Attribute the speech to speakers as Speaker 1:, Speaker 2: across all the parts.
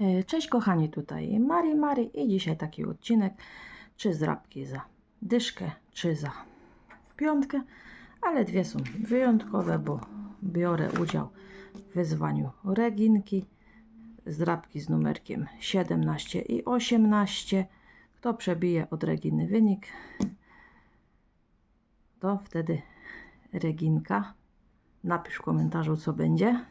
Speaker 1: E, Cześć kochani, tutaj Mari Mari i dzisiaj taki odcinek, czy zrabki za dyszkę, czy za piątkę, ale dwie są wyjątkowe, bo biorę udział w wyzwaniu Reginki, zrabki z numerkiem 17 i 18. Kto przebije od Reginy wynik, to wtedy Reginka. Napisz w komentarzu, co będzie.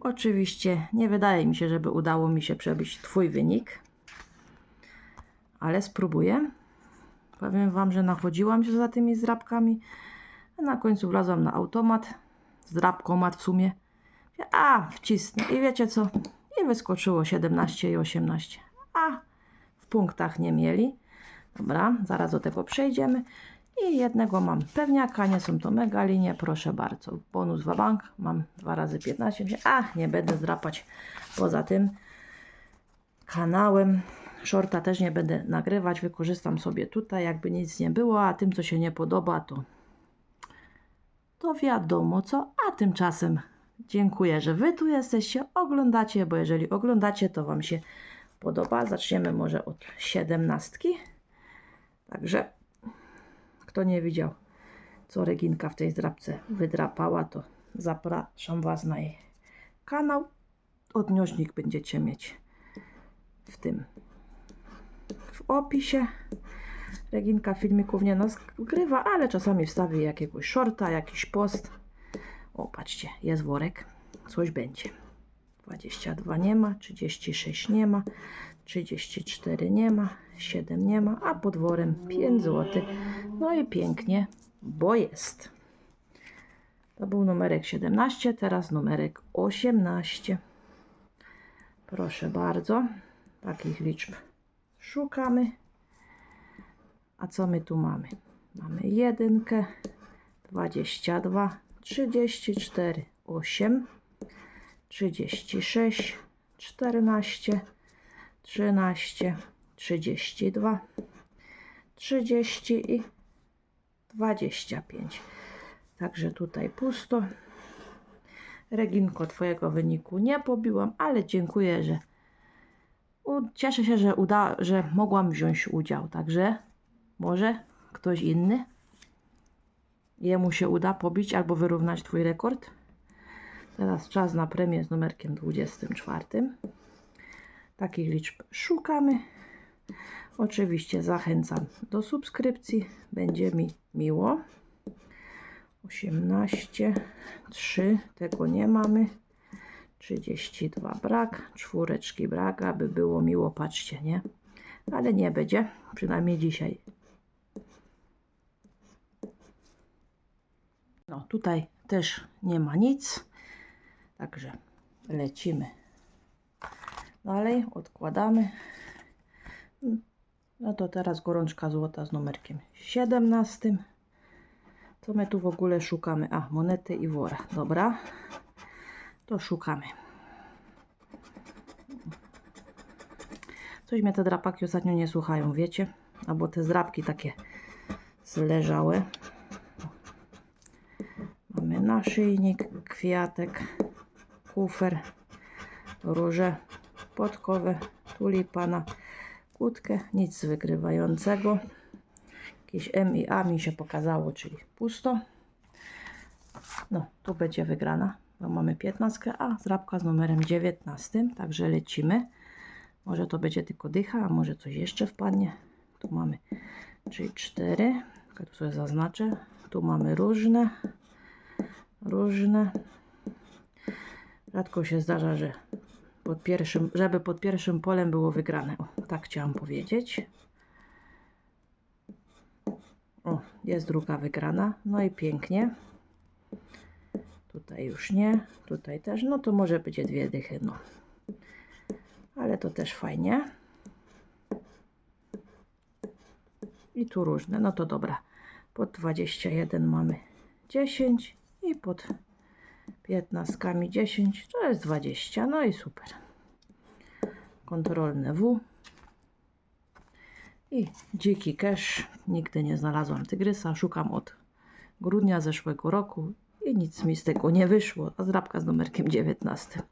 Speaker 1: Oczywiście nie wydaje mi się, żeby udało mi się przebić Twój wynik, ale spróbuję. Powiem Wam, że nachodziłam się za tymi zdrabkami, a na końcu wlazłam na automat, zdrabkomat w sumie. A, wcisnę i wiecie co? I wyskoczyło 17 i 18. A, w punktach nie mieli. Dobra, zaraz do tego przejdziemy. I jednego mam pewniaka, nie są to mega linie, proszę bardzo. Bonus wabank, mam 2 razy 15. A, nie będę zdrapać poza tym kanałem. Shorta też nie będę nagrywać, wykorzystam sobie tutaj, jakby nic nie było, a tym, co się nie podoba, to, to wiadomo co. A tymczasem dziękuję, że Wy tu jesteście, oglądacie, bo jeżeli oglądacie, to Wam się podoba. Zaczniemy może od siedemnastki. Także kto nie widział, co Reginka w tej zdrabce wydrapała, to zapraszam Was na jej kanał. Odnośnik będziecie mieć w tym w opisie. Reginka filmików nie nagrywa, ale czasami wstawi jakiegoś shorta, jakiś post. O, patrzcie, jest worek, coś będzie. 22 nie ma, 36 nie ma, 34 nie ma, 7 nie ma, a pod worem 5 zł. No i pięknie, bo jest. To był numerek 17, teraz numerek 18. Proszę bardzo, takich liczb szukamy. A co my tu mamy? Mamy jedynkę, 22, 34, 8, 36, 14, 13, 32, 30 i 25. Także tutaj pusto. Reginko, Twojego wyniku nie pobiłam, ale dziękuję, że cieszę się, że, uda, że mogłam wziąć udział. Także może ktoś inny jemu się uda pobić albo wyrównać Twój rekord. Teraz czas na premię z numerkiem 24. Takich liczb szukamy. Oczywiście zachęcam do subskrypcji. Będzie mi miło. 18, 3, tego nie mamy. 32 brak, czwóreczki brak, aby było miło, patrzcie, nie? Ale nie będzie, przynajmniej dzisiaj. No, tutaj też nie ma nic, także lecimy dalej, odkładamy. No to teraz gorączka złota z numerkiem 17. Co my tu w ogóle szukamy? A, monety i wora. Dobra, to szukamy. Coś mnie te drapaki ostatnio nie słuchają, wiecie? Albo te zdrapki takie zleżałe. Mamy naszyjnik, kwiatek, kufer, róże, podkowę, tulipana, kłódkę, nic wygrywającego. Jakieś M i A mi się pokazało, czyli pusto. No, tu będzie wygrana, bo mamy 15, a zrabka z numerem 19, także lecimy. Może to będzie tylko dycha, a może coś jeszcze wpadnie. Tu mamy 3, 4, tu sobie zaznaczę. Tu mamy różne, różne. Rzadko się zdarza, że pod pierwszym, żeby pod pierwszym polem było wygrane. O, tak chciałam powiedzieć. O, jest druga wygrana. No i pięknie. Tutaj już nie, tutaj też. No to może będzie dwie dychy, no. Ale to też fajnie. I tu różne. No to dobra. Pod 21 mamy 10 i pod 15 10 to jest 20. No i super. Kontrolne W. I dziki cash. Nigdy nie znalazłam tygrysa. Szukam od grudnia zeszłego roku i nic mi z tego nie wyszło. A zrabka z numerkiem 19.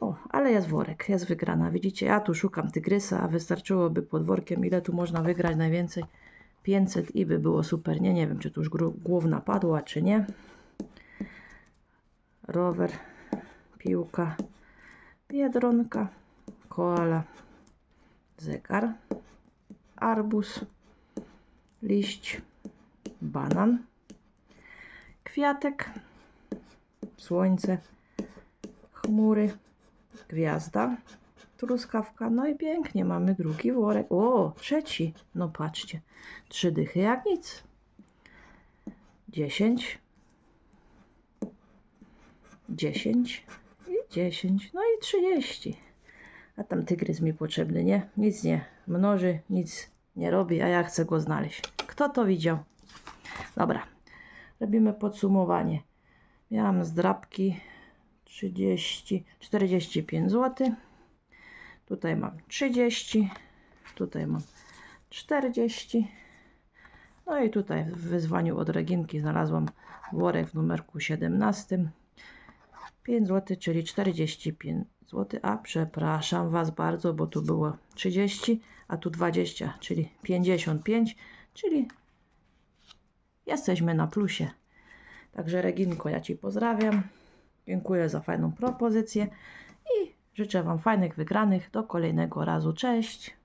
Speaker 1: O, Ale jest worek, jest wygrana. Widzicie, ja tu szukam tygrysa, a wystarczyłoby pod workiem. Ile tu można wygrać najwięcej? 500 i by było super. Nie, nie wiem, czy tu już główna padła, czy nie. Rower, piłka, biedronka, koala, zegar, arbuz, liść, banan, kwiatek, słońce, chmury, gwiazda, truskawka. No i pięknie, mamy drugi worek. O, trzeci. No patrzcie, trzy dychy jak nic. Dziesięć. Dziesięć i dziesięć. No i trzydzieści. A tam tygrys mi potrzebny, nie? Nic nie mnoży, nic nie robi, a ja chcę go znaleźć. Kto to widział? Dobra, robimy podsumowanie. Miałam zdrabki 30, 45 zł. Tutaj mam 30, tutaj mam 40. No i tutaj w wyzwaniu od Reginki znalazłam worek w numerku 17. 5 zł, czyli 45 zł. A przepraszam Was bardzo, bo tu było 30, a tu 20, czyli 55, czyli jesteśmy na plusie. Także Reginko, ja Ci pozdrawiam. Dziękuję za fajną propozycję i życzę Wam fajnych wygranych. Do kolejnego razu. Cześć!